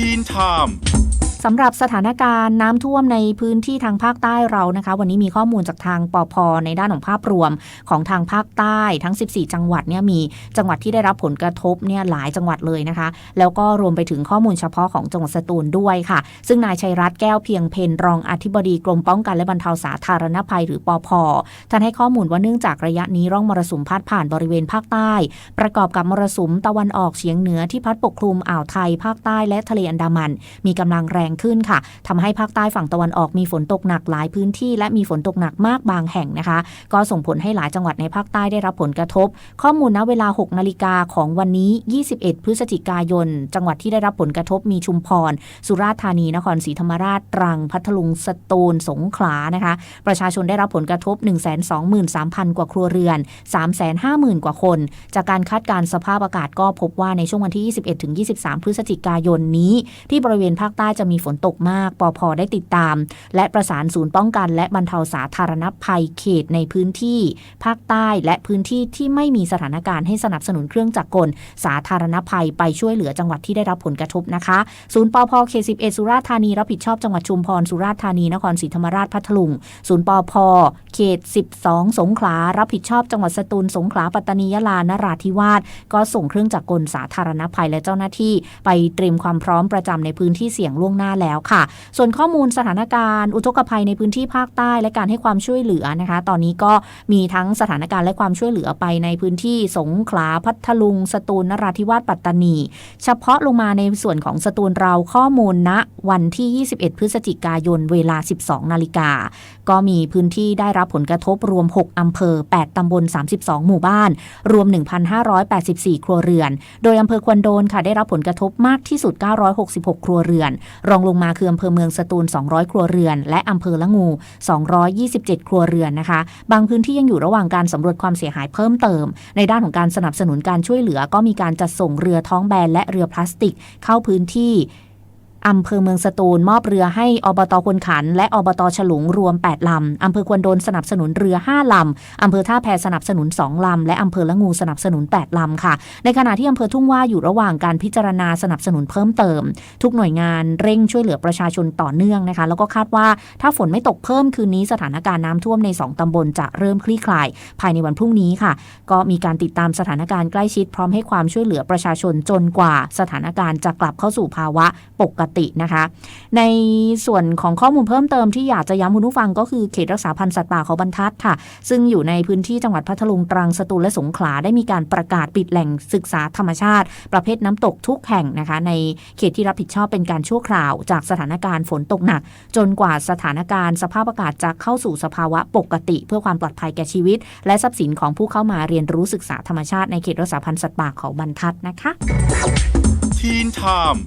ทีนไทม์ สำหรับสถานการณ์น้ำท่วมในพื้นที่ทางภาคใต้เรานะคะ วันนี้มีข้อมูลจากทางปอพในด้านของภาพรวมของทางภาคใต้ทั้ง 14 จังหวัดเนี่ยมีจังหวัดที่ได้รับผลกระทบเนี่ยหลายจังหวัดเลยนะคะ แล้วก็รวมไปถึงข้อมูลเฉพาะของจังหวัดสตูลด้วยค่ะ ซึ่งนายชัยรัตน์แก้วเพียงเพนรองอธิบดีกรมป้องกันและบรรเทาสาธารณภัยหรือปอพท่านให้ข้อมูลว่าเนื่องจากระยะนี้ร่องมรสุมพัดผ่านบริเวณภาคใต้ ประกอบกับมรสุมตะวันออกเฉียงเหนือที่พัดปกคลุมอ่าวไทยภาคใต้และทะเลอันดามัน มีกำลังแรงขึ้นค่ะทำให้ภาคใต้ฝั่งตะวันออกมีฝนตกหนักหลายพื้นที่ และมีฝนตกหนักมากบางแห่งนะคะ ก็ส่งผลให้หลายจังหวัดในภาคใต้ได้รับผลกระทบ ข้อมูลณเวลา 6 นาฬิกาของวันนี้ 21 พฤศจิกายน จังหวัดที่ได้รับผลกระทบมีชุมพร สุราษฎร์ธานี นครศรีธรรมราช ตรัง พัทลุง สตูล สงขลา นะคะ ประชาชนได้รับผลกระทบ 123,000 กว่าครัวเรือน 350,000 กว่าคน จากการคาดการสภาพอากาศก็พบว่าในช่วงวันที่ 21-23 พฤศจิกายนนี้ ที่บริเวณภาคใต้จะมีีฝนตกมากปอพได้ติดตาม และประสานศูนย์ป้องกัน และบรรเทาสาธารณภัยเขตในพื้นที่ ภาคใต้และพื้นที่ที่ไม่มีสถานการณ์ให้สนับสนุนเครื่องจักรกล สาธารณภัยไปช่วยเหลือจังหวัดที่ได้รับผลกระทบนะคะ ศูนย์ปอพเขต11สุราษฎร์ธานีรับผิดชอบจังหวัดชุมพรสุราษฎร์ธานีนครศรีธรรมราชพัทลุง ศูนย์ปอพเขต 12 สงขลารับผิดชอบจังหวัดสตูลสงขลาปัตตานียะลานราธิวาสก็ส่งเครื่องจักรกลสาธารณภัยและเจ้าหน้าที่ ไปเตรียมความพร้อมประจำในพื้นที่เสี่ยงล่วงหน้าแล้วค่ะ ส่วนข้อมูลสถานการณ์ อุทกภัยในพื้นที่ภาคใต้และการให้ความช่วยเหลือนะคะ ตอนนี้ก็มีทั้งสถานการณ์และความช่วยเหลือไปในพื้นที่สงขลาพัทลุง สตูลนราธิวาสปัตตานี เฉพาะลงมาในส่วนของสตูลเราข้อมูลณวันที่ 21 พฤศจิกายนเวลา 12 นาฬิกา ก็มีพื้นที่ได้รับผลกระทบรวม 6 อำเภอ 8 ตำบล 32 หมู่บ้าน รวม 1,584 ครัวเรือน โดยอำเภอควนโดนค่ะได้รับผลกระทบมากที่สุด 966 ครัวเรือนรองลงมาคืออำเภอเมืองสตูล 200 ครัวเรือน และอำเภอละงู 227 ครัวเรือนนะคะ บางพื้นที่ยังอยู่ระหว่างการสำรวจความเสียหายเพิ่มเติม ในด้านของการสนับสนุนการช่วยเหลือก็มีการจัดส่งเรือท้องแบนและเรือพลาสติก เข้าพื้นที่ อำเภอเมืองสตูล มอบเรือให้อบตควนขัน และอบตฉลุงรวม 8 ลำ อำเภอควนโดนสนับสนุนเรือ 5 ลำ อำเภอท่าแพสนับสนุน 2 ลำ และอำเภอละงูสนับสนุน 8 ลำค่ะ ในขณะที่อำเภอทุ่งว่าอยู่ระหว่างการพิจารณาสนับสนุนเพิ่มเติม ทุกหน่วยงานเร่งช่วยเหลือประชาชนต่อเนื่องนะคะ แล้วก็คาดว่าถ้าฝนไม่ตกเพิ่มคืนนี้สถานการณ์น้ำท่วมใน 2ตำบลจะเริ่มคลี่คลาย ภายในวันพรุ่งนี้ค่ะ ก็มีการติดตามสถานการณ์ใกล้ชิดพร้อมให้ความช่วยเหลือประชาชนจนกว่า สถานการณ์จะกลับเข้าสู่ภาวะปกตินะคะ ในส่วนของข้อมูลเพิ่มเติมที่อยากจะย้ำคุณผู้ฟังก็คือเขตรักษาพันธุ์สัตว์ป่าเขาบรรทัดค่ะ ซึ่งอยู่ในพื้นที่จังหวัดพัทลุงตรังสตูลและสงขลาได้มีการประกาศปิดแหล่งศึกษาธรรมชาติ ประเภทน้ำตกทุกแห่งนะคะ ในเขตที่รับผิดชอบเป็นการชั่วคราว จากสถานการณ์ฝนตกหนัก จนกว่าสถานการณ์สภาพอากาศจะเข้าสู่สภาวะปกติ เพื่อความปลอดภัยแก่ชีวิต และทรัพย์สินของผู้เข้ามาเรียนรู้ศึกษาธรรมชาติในเขตรักษาพันธุ์สัตว์ป่าเขาบรรทัดนะคะทีนไทม์